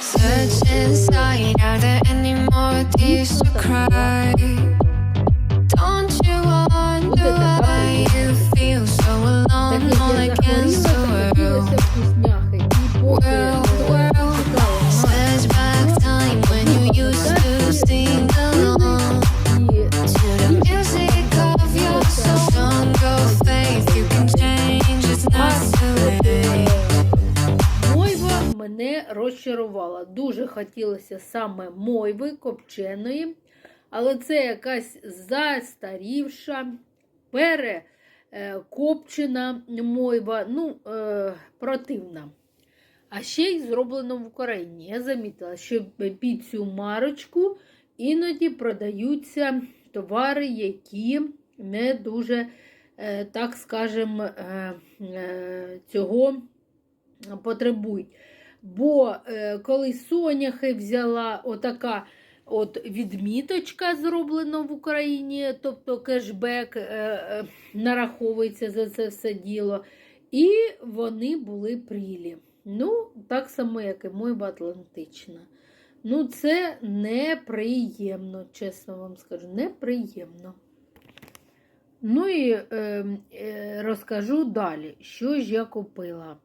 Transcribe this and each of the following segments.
Search inside, are there any more tears to cry? Розчарувала. Дуже хотілося саме мойви копченої, але це якась застарівша, перекопчена мойва, ну, е, противна. А ще й зроблено в Україні. Я замітила, що під цю марочку іноді продаються товари, які не дуже, е, так скажем, е, е, цього потребують. Бо е, коли соняхи взяла отака от відміточка зроблена в Україні, тобто кешбек е, е, нараховується за це все діло, і вони були прілі. Ну, так само, як і мойва Атлантична. Ну, це неприємно, чесно вам скажу, неприємно. Ну і е, е, розкажу далі, що ж я купила.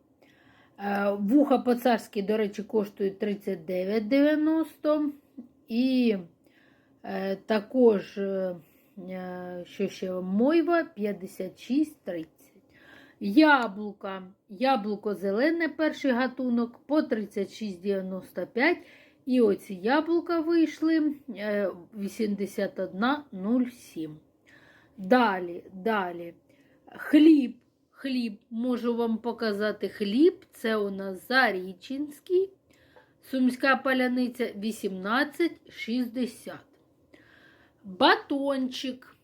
Е, Вуха по-царськи, до речі, коштують 39,90. І е, також, е, що ще мойва 56,30. Яблука. Яблуко зелене, перший гатунок по 36,95. І оці яблука вийшли е, 81,07. Далі, далі. Хліб. Хліб, можу вам показати хліб. Це у нас Зарічинський. Сумська паляниця 18,60. Батончик.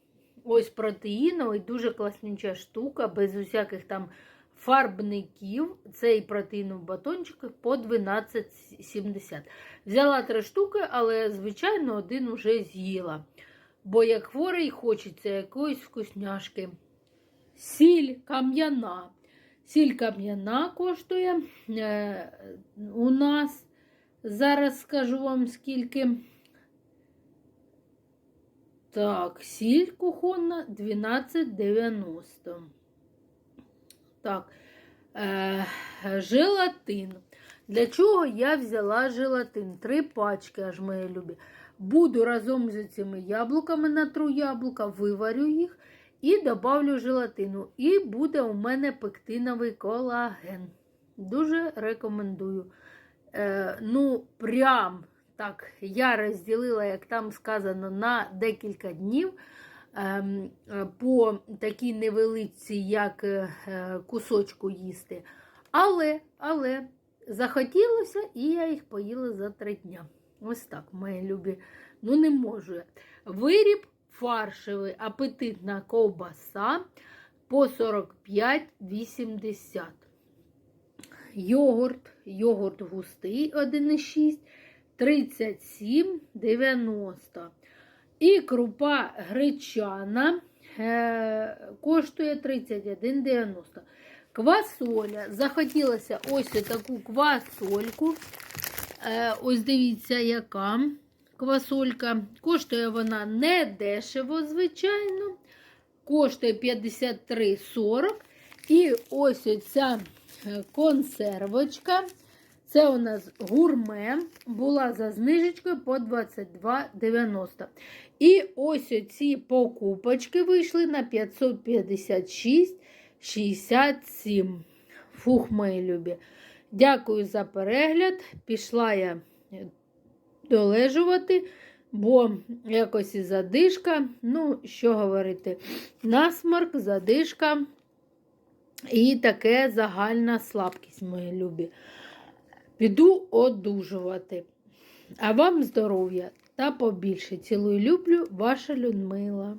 Ось протеїновий, дуже класнюча штука, без усяких там фарбників. Цей протеїновий батончик по 12,70. Взяла три штуки, але, звичайно, один уже з'їла. Бо як хворий, хочеться якоїсь вкусняшки. Сіль кам'яна. Сіль кам'яна коштує е, у нас. Зараз скажу вам скільки. Так, сіль кухонна 12,90. Так, е, желатин. Для чого я взяла желатин? Три пачки, аж мої любі. Буду разом з цими яблуками натру яблука, виварю їх і добавлю желатину. І буде у мене пектиновий колаген. Дуже рекомендую. Е, ну, прям так, я розділила, як там сказано, на декілька днів. ем, е, По такій невелиці, як е, кусочку їсти. Але, але захотілося, і я їх поїла за три дня. Ось так, мої любі. Ну, не можу. Виріб фаршевий, апетитна ковбаса по 45,80. Йогурт, йогурт густий 1,6, 37,90. І крупа гречана е, коштує 31,90. Квасоля. Захотілося ось таку квасольку. Е, ось дивіться, яка квасолька. Коштує вона не дешево, звичайно. Коштує 53,40. І ось оця е, консервочка. Це у нас гурме. Була за знижечкою по 22,90. І ось оці покупочки вийшли на 556,67. Фух, мої любі. Дякую за перегляд. Пішла я долежувати, бо якось і задишка. Ну, що говорити, насморк, задишка і таке загальна слабкість, мої любі. Піду одужувати. А вам здоров'я та побільше. Цілую люблю, ваша Людмила.